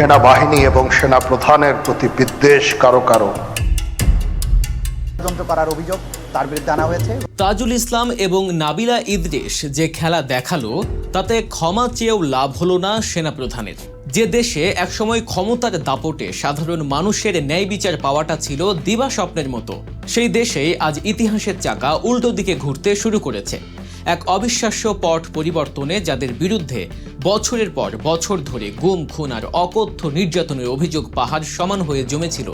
সেনাবাহিনী এবং সেনা প্রধানের প্রতি বিদ্বেষ কারও কারও। ষড়যন্ত্র করার অভিযোগ তার বিরুদ্ধে আনা হয়েছে। তাজুল ইসলাম এবং নাবিলা ইদ্রিস যে খেলা দেখাল তাতে ক্ষমা চেয়েও লাভ হলো না সেনাপ্রধানের। যে দেশে একসময় ক্ষমতার দাপটে সাধারণ মানুষের ন্যায় বিচার পাওয়াটা ছিল দিবা স্বপ্নের মতো সেই দেশেই আজ ইতিহাসের চাকা উল্টো দিকে ঘুরতে শুরু করেছে। এক অবিশ্বাস্য পট পরিবর্তনে যাদের বিরুদ্ধে বছরের পর বছর ধরে গুম, খুন আর অকথ্য নির্যাতনের অভিযোগ পাহাড় সমান হয়ে জমেছিল।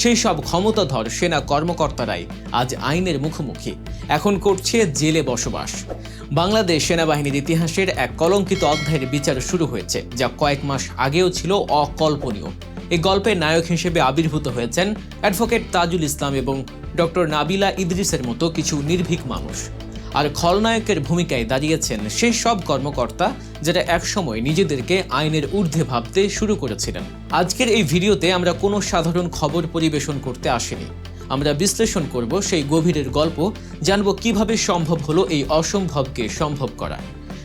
সেই সব ক্ষমতাধর সেনা কর্মকর্তারাই আজ আইনের মুখোমুখি। এখন করছে জেলে বসবাস। বাংলাদেশ সেনাবাহিনীর ইতিহাসের এক কলঙ্কিত অধ্যায়ের বিচার শুরু হয়েছে, যা কয়েক মাস আগেও ছিল অকল্পনীয়। এই গল্পের নায়ক হিসেবে আবির্ভূত হয়েছেন অ্যাডভোকেট তাজুল ইসলাম এবং ডক্টর নাবিলা ইদ্রিসের মতো কিছু নির্ভীক মানুষ। আর খলনায়কের ভূমিকায় দাঁড়িয়েছেন সেই সব কর্মকর্তা যারা একসময় নিজেদেরকে আইনের ঊর্ধ্বে ভাবতে শুরু করেছিলেন। আজকের এই ভিডিওতে আমরা কোনো সাধারণ খবর পরিবেশন করতে আসিনি। আমরা বিশ্লেষণ করব সেই গভীরের গল্প, জানব কীভাবে সম্ভব হলো এই অসম্ভবকে সম্ভব করা।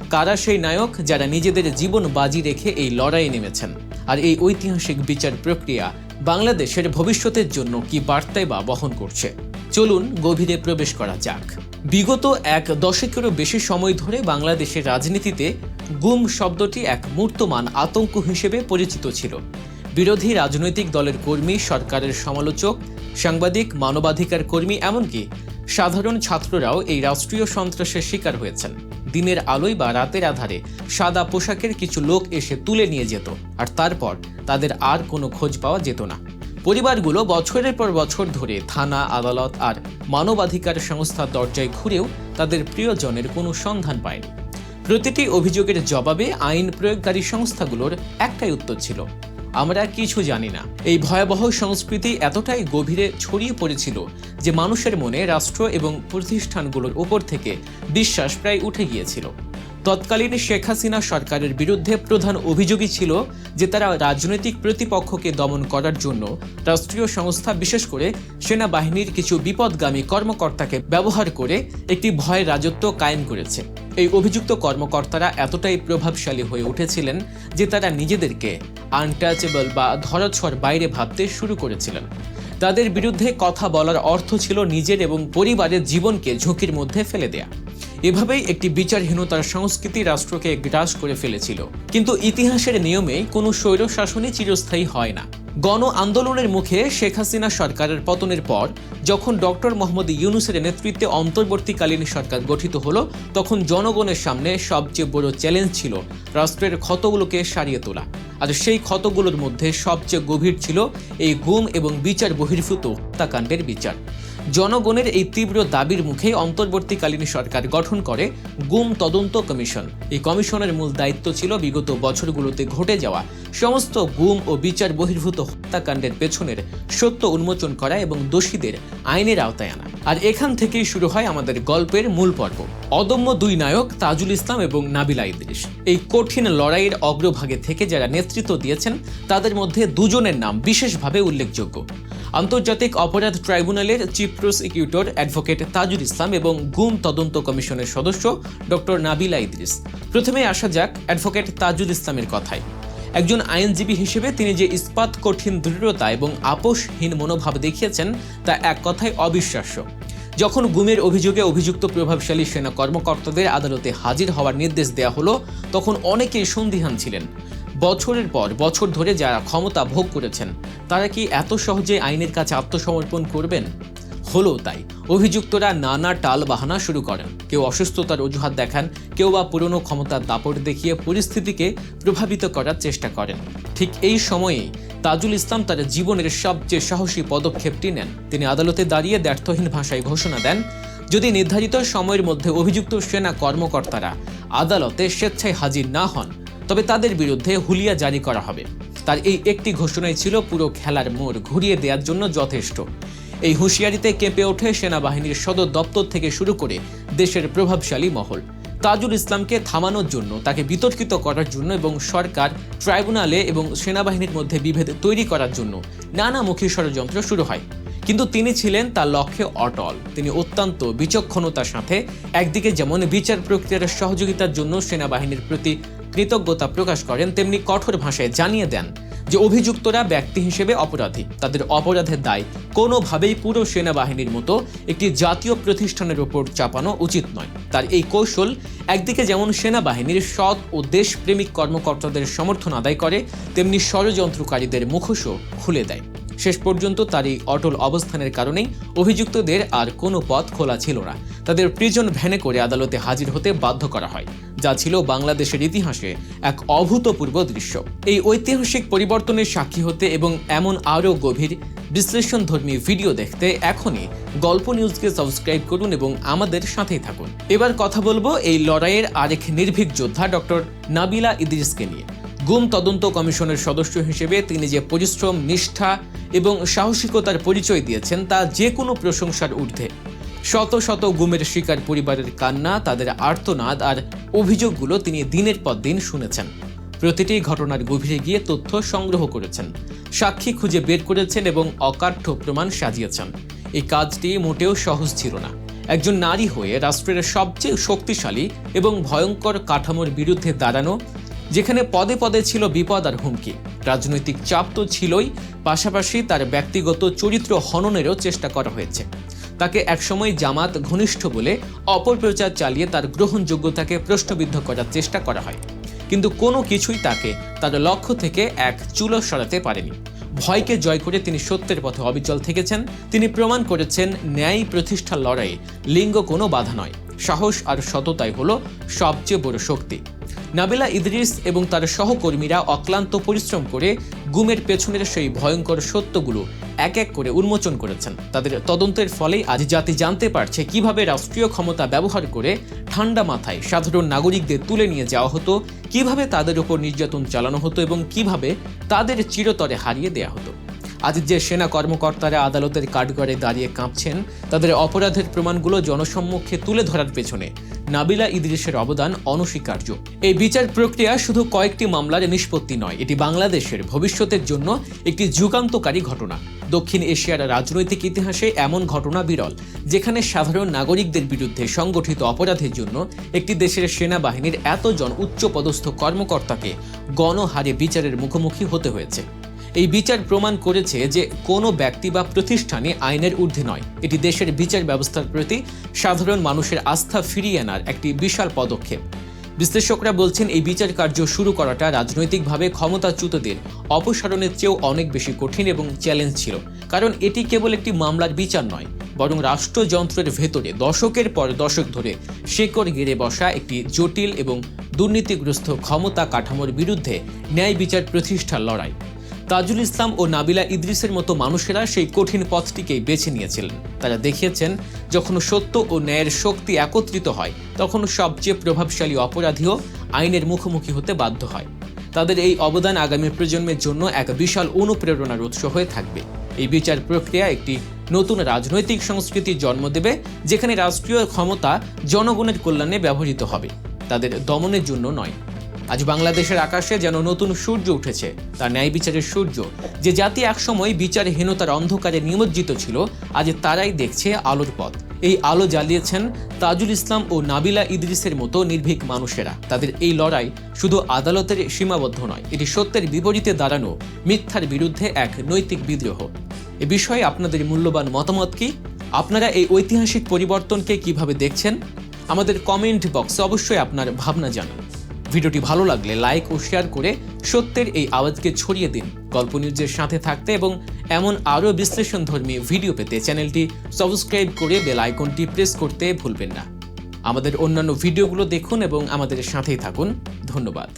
কারা সেই নায়ক যারা নিজেদের জীবন বাজি রেখে এই লড়াইয়ে নেমেছেন? আর এই ঐতিহাসিক বিচার প্রক্রিয়া বাংলাদেশের ভবিষ্যতের জন্য কি বার্তায় বা বহন করছে? চলুন গভীরে প্রবেশ করা যাক। বিগত এক দশকেরও বেশি সময় ধরে বাংলাদেশের রাজনীতিতে গুম শব্দটি এক মূর্তমান আতঙ্ক হিসেবে পরিচিত ছিল। বিরোধী রাজনৈতিক দলের কর্মী, সরকারের সমালোচক, সাংবাদিক, মানবাধিকার কর্মী এমনকি সাধারণ ছাত্ররাও এই রাষ্ট্রীয় সন্ত্রাসের শিকার হয়েছেন। দিনের আলোয় বা রাতের আধারে সাদা পোশাকের কিছু লোক এসে তুলে নিয়ে যেত, আর তারপর তাদের আর কোনো খোঁজ পাওয়া যেত না। পরিবারগুলো বছরের পর বছর ধরে থানা, আদালত আর মানবাধিকার সংস্থার দরজায় ঘুরেও তাদের প্রিয়জনের কোনো সন্ধান পায়নি। প্রতিটি অভিযোগের জবাবে আইন প্রয়োগকারী সংস্থাগুলোর একটাই উত্তর ছিল, আমরা কিছু জানি না। এই ভয়াবহ সংস্কৃতি এতটাই গভীরে ছড়িয়ে পড়েছিল যে মানুষের মনে রাষ্ট্র এবং প্রতিষ্ঠানগুলোর উপর থেকে বিশ্বাস প্রায় উঠে গিয়েছিল। তৎকালীন শেখ হাসিনা সরকারের বিরুদ্ধে প্রধান অভিযোগই ছিল যে তারা রাজনৈতিক প্রতিপক্ষকে দমন করার জন্য রাষ্ট্রীয় সংস্থা, বিশেষ করে সেনাবাহিনীর কিছু বিপদগামী কর্মকর্তাকে ব্যবহার করে একটি ভয় রাজত্ব কায়েম করেছে। এই অভিযুক্ত কর্মকর্তারা এতটাই প্রভাবশালী হয়ে উঠেছিলেন যে তারা নিজেদেরকে আনটাচেবল বা ধরাছোঁয়ার বাইরে ভাবতে শুরু করেছিলেন। তাদের বিরুদ্ধে কথা বলার অর্থ ছিল নিজের এবং পরিবারের জীবনকে ঝুঁকির মধ্যে ফেলে দেয়া। এভাবেই একটি বিচারহীনতার সংস্কৃতি রাষ্ট্রকে গ্রাস করে ফেলেছিল। কিন্তু ইতিহাসের নিয়মে কোনো স্বৈর শাসনই চিরস্থায়ী হয় না। গণ আন্দোলনের মুখে শেখ হাসিনা সরকারের পতনের পর, যখন ডক্টর মোহাম্মদ ইউনুসের নেতৃত্বে অন্তর্বর্তীকালীন সরকার গঠিত হলো, তখন জনগণের সামনে সবচেয়ে বড় চ্যালেঞ্জ ছিল রাষ্ট্রের ক্ষতগুলোকে সারিয়ে তোলা। আর সেই ক্ষতগুলোর মধ্যে সবচেয়ে গভীর ছিল এই গুম এবং বিচার বহির্ভূত হত্যাকাণ্ডের বিচার। জনগণের এই তীব্র দাবির মুখে অন্তর্বর্তীকালীন সরকার গঠন করে গুম তদন্ত কমিশন। এই কমিশনের মূল দায়িত্ব ছিল বিগত বছরগুলোতে ঘটে যাওয়া সমস্ত গুম ও বিচার বহির্ভূত হত্যাকাণ্ডের পেছনের সত্য উন্মোচন করা এবং দোষীদের আইনের আওতায় আনা। আর এখান থেকেই শুরু হয় আমাদের গল্পের মূল পর্ব। অদম্য দুই নায়ক তাজুল ইসলাম এবং নাবিলা ইদ্রিস। এই কঠিন লড়াইয়ের অগ্রভাগে থেকে যারা নেতৃত্ব দিয়েছেন, তাদের মধ্যে দুজনের নাম বিশেষভাবে উল্লেখযোগ্য। আন্তর্জাতিক অপরাধ ট্রাইব্যুনালের chief prosecutor advocate Tajul Islam এবং গুম তদন্ত কমিশনের সদস্য ডক্টর নাবিলা ইদ্রিস। প্রথমে আসা যাক অ্যাডভোকেট তাজুল ইসলামের কথায়। একজন আইনজীবী হিসেবে তিনি যে ইস্পাত, কঠিন দৃঢ়তা এবং আপোষহীন মনোভাব দেখিয়েছেন, তা এক কথায় অবিশ্বাস্য। যখন গুমের অভিযোগে অভিযুক্ত প্রভাবশালী সেনা কর্মকর্তাদের আদালতে হাজির হওয়ার নির্দেশ দেওয়া হলো, তখন অনেকেই সন্দিহান ছিলেন। বছরের পর বছর ধরে যারা ক্ষমতা ভোগ করেছেন, তারা কি এত সহজে আইনের কাছে আত্মসমর্পণ করবেন? হলো তাই। অভিযুক্তরা নানা টাল বাহানা শুরু করেন। কেউ অসুস্থতার অজুহাত দেখান, কেউ বা পুরনো ক্ষমতার দাপট দেখিয়ে পরিস্থিতিকে প্রভাবিত করার চেষ্টা করেন। ঠিক এই সময়েই তাজুল ইসলাম তার জীবনের সবচেয়ে সাহসী পদক্ষেপটি নেন। তিনি আদালতে দাঁড়িয়ে ব্যর্থহীন ভাষায় ঘোষণা দেন, যদি নির্ধারিত সময়ের মধ্যে অভিযুক্ত সেনা কর্মকর্তারা আদালতে স্বেচ্ছায় হাজির না হন তবে তাদের বিরুদ্ধে হুলিয়া জারি করা হবে। তার এই একটি ঘোষণাই ছিল পুরো খেলার মোড় ঘুরিয়ে দেওয়ার জন্য যথেষ্ট। এই হুঁশিয়ারিতে কেঁপে ওঠে সেনাবাহিনীর সদর দপ্তর থেকে শুরু করে দেশের প্রভাবশালী মহল। তাজুল ইসলামকে থামানোর জন্য, তাকে বিতর্কিত করার জন্য এবং সরকার, ট্রাইব্যুনালে এবং সেনাবাহিনীর মধ্যে বিভেদ তৈরি করার জন্য নানামুখী ষড়যন্ত্র শুরু হয়। কিন্তু তিনি ছিলেন তার লক্ষ্যে অটল। তিনি অত্যন্ত বিচক্ষণতার সাথে একদিকে যেমন বিচার প্রক্রিয়ার সহযোগিতার জন্য সেনাবাহিনীর প্রতি কৃতজ্ঞতা প্রকাশ করেন, তেমনি কঠোর ভাষায় জানিয়ে দেন যে অভিযুক্তরা ব্যক্তি হিসেবে অপরাধী। তাদের অপরাধের দায় কোনোভাবেই পুরো সেনাবাহিনীর মতো একটি জাতীয় প্রতিষ্ঠানের ওপর চাপানো উচিত নয়। তার এই কৌশল একদিকে যেমন সেনাবাহিনীর সৎ ও দেশপ্রেমিক কর্মকর্তাদের সমর্থন আদায় করে, তেমনি ষড়যন্ত্রকারীদের মুখোশও খুলে দেয়। শেষ পর্যন্ত তার এই অটল অবস্থানের কারণেই অভিযুক্তদের আর কোনো পথ খোলা ছিল না। তাদের প্রিজন ভ্যানে করে আদালতে হাজির হতে বাধ্য করা হয়। যা ছিল বাংলাদেশের ইতিহাসে এক অভূতপূর্ব দৃশ্য। এই ঐতিহাসিক পরিবর্তনের সাক্ষী হতে এবং এমন আরও গভীর বিশ্লেষণধর্মী ভিডিও দেখতে এখনই গল্প নিউজকে সাবস্ক্রাইব করুন এবং আমাদের সাথেই থাকুন। এবার কথা বলব এই লড়াইয়ের আরেক নির্ভীক যোদ্ধা ডক্টর নাবিলা ইদ্রিসকে নিয়ে। গুম তদন্ত কমিশনের সদস্য হিসেবে তিনি যে পরিশ্রম, নিষ্ঠা এবং সাহসিকতার পরিচয় দিয়েছেন তা যে কোনো প্রশংসার ঊর্ধ্বে। শত শত গুমের শিকার পরিবারের কান্না, তাদের আর্তনাদ আর অভিযোগগুলো তিনি দিনের পর দিন শুনেছেন। প্রতিটি ঘটনার গভীরে গিয়ে তথ্য সংগ্রহ করেছেন, সাক্ষী খুঁজে বের করেছেন এবং অকাঠ্য প্রমাণ সাজিয়েছেন। এই কাজটি মোটেও সহজ ছিল না। একজন নারী হয়ে রাষ্ট্রের সবচেয়ে শক্তিশালী এবং ভয়ঙ্কর কাঠামোর বিরুদ্ধে দাঁড়ানো যেখানে পদে পদে ছিল বিপদ আর হুমকি। রাজনৈতিক চাপ তো ছিলই, পাশাপাশি তার ব্যক্তিগত চরিত্র হননেরও চেষ্টা করা হয়েছে। তাকে একসময় জামাত ঘনিষ্ঠ বলে অপপ্রচার চালিয়ে তার গ্রহণযোগ্যতাকে প্রশ্নবিদ্ধ করার চেষ্টা করা হয়। কিন্তু কোনো কিছুই তাকে তার লক্ষ্য থেকে এক চুলো সরাতে পারেনি। ভয়কে জয় করে তিনি সত্যের পথে অবিচল থেকেছেন। তিনি প্রমাণ করেছেন, ন্যায় প্রতিষ্ঠার লড়াইয়ে লিঙ্গ কোনো বাধা নয়। সাহস আর সততাই হলো সবচেয়ে বড় শক্তি। নাবিলা ইদ্রিস এবং তার সহকর্মীরা অক্লান্ত পরিশ্রম করে গুমের পেছনের সেই ভয়ঙ্কর সত্যগুলো এক এক করে উন্মোচন করেছেন। তাদের তদন্তের ফলেই আজ জাতি জানতে পারছে কীভাবে রাষ্ট্রীয় ক্ষমতা ব্যবহার করে ঠান্ডা মাথায় সাধারণ নাগরিকদের তুলে নিয়ে যাওয়া হতো, কীভাবে তাদের উপর নির্যাতন চালানো হতো এবং কীভাবে তাদের চিরতরে হারিয়ে দেওয়া হতো। আজ যে সেনা কর্মকর্তারা আদালতের কাঠগড়ে দাঁড়িয়ে কাঁপছেন, তাদের অপরাধের প্রমাণগুলো জনসম্মুখে তুলে ধরার পেছনে নাবিলা ইদ্রিসের অবদান অনস্বীকার্য। এই বিচার প্রক্রিয়া শুধু কয়েকটি মামলার নিষ্পত্তি নয়, এটি বাংলাদেশের ভবিষ্যতের জন্য একটি যুগান্তকারী ঘটনা। দক্ষিণ এশিয়ার রাজনৈতিক ইতিহাসে এমন ঘটনা বিরল, যেখানে সাধারণ নাগরিকদের বিরুদ্ধে সংগঠিত অপরাধের জন্য একটি দেশের সেনাবাহিনীর এতজন উচ্চপদস্থ কর্মকর্তাকে গণহারে বিচারের মুখোমুখি হতে হয়েছে। এই বিচার প্রমাণ করেছে যে কোনো ব্যক্তি বা প্রতিষ্ঠানে আইনের ঊর্ধ্বে নয়। এটি দেশের বিচার ব্যবস্থার প্রতি সাধারণ মানুষের আস্থা ফিরিয়ে আনার একটি বিশাল পদক্ষেপ। বিশ্লেষকরা বলছেন, এই বিচার কার্য শুরু করাটা রাজনৈতিকভাবে ক্ষমতাচ্যুতদের অপসারণের চেয়েও অনেক বেশি কঠিন এবং চ্যালেঞ্জ ছিল। কারণ এটি কেবল একটি মামলার বিচার নয়, বরং রাষ্ট্রযন্ত্রের ভেতরে দশকের পর দশক ধরে শেকড় গেড়ে বসা একটি জটিল এবং দুর্নীতিগ্রস্ত ক্ষমতা কাঠামোর বিরুদ্ধে ন্যায় বিচার প্রতিষ্ঠার লড়াই। তাজুল ইসলাম ও নাবিলা ইদ্রিসের মতো মানুষেরা সেই কঠিন পথটিকেই বেছে নিয়েছিলেন। তারা দেখিয়েছেন, যখন সত্য ও ন্যায়ের শক্তি একত্রিত হয়, তখন সবচেয়ে প্রভাবশালী অপরাধীও আইনের মুখোমুখি হতে বাধ্য হয়। তাদের এই অবদান আগামী প্রজন্মের জন্য এক বিশাল অনুপ্রেরণার উৎস হয়ে থাকবে। এই বিচার প্রক্রিয়া একটি নতুন রাজনৈতিক সংস্কৃতির জন্ম দেবে, যেখানে রাষ্ট্রীয় ক্ষমতা জনগণের কল্যাণে ব্যবহৃত হবে। তাদের দমনের জন্য নয় আজ বাংলাদেশের আকাশে যেন নতুন সূর্য উঠেছে, তার ন্যায় বিচারের সূর্য। যে জাতি একসময় বিচারহীনতার অন্ধকারে নিমজ্জিত ছিল, আজ তারাই দেখছে আলোর পথ। এই আলো জ্বালিয়েছেন তাজুল ইসলাম ও নাবিলা ইদ্রিসের মতো নির্ভীক মানুষেরা। তাদের এই লড়াই শুধু আদালতের সীমাবদ্ধ নয়, এটি সত্যের বিপরীতে দাঁড়ানো মিথ্যার বিরুদ্ধে এক নৈতিক বিদ্রোহ। এ বিষয়ে আপনাদের মূল্যবান মতামত কি? আপনারা এই ঐতিহাসিক পরিবর্তনকে কীভাবে দেখছেন? আমাদের কমেন্ট বক্সে অবশ্যই আপনার ভাবনা জানান। ভিডিওটি ভালো লাগলে লাইক ও শেয়ার করে সত্যের এই আওয়াজকে ছড়িয়ে দিন। গল্প নিউজের সাথে থাকতে এবং এমন আরও বিশ্লেষণধর্মী ভিডিও পেতে চ্যানেলটি সাবস্ক্রাইব করে বেল আইকনটি প্রেস করতে ভুলবেন না। আমাদের অন্যান্য ভিডিওগুলো দেখুন এবং আমাদের সাথেই থাকুন। ধন্যবাদ।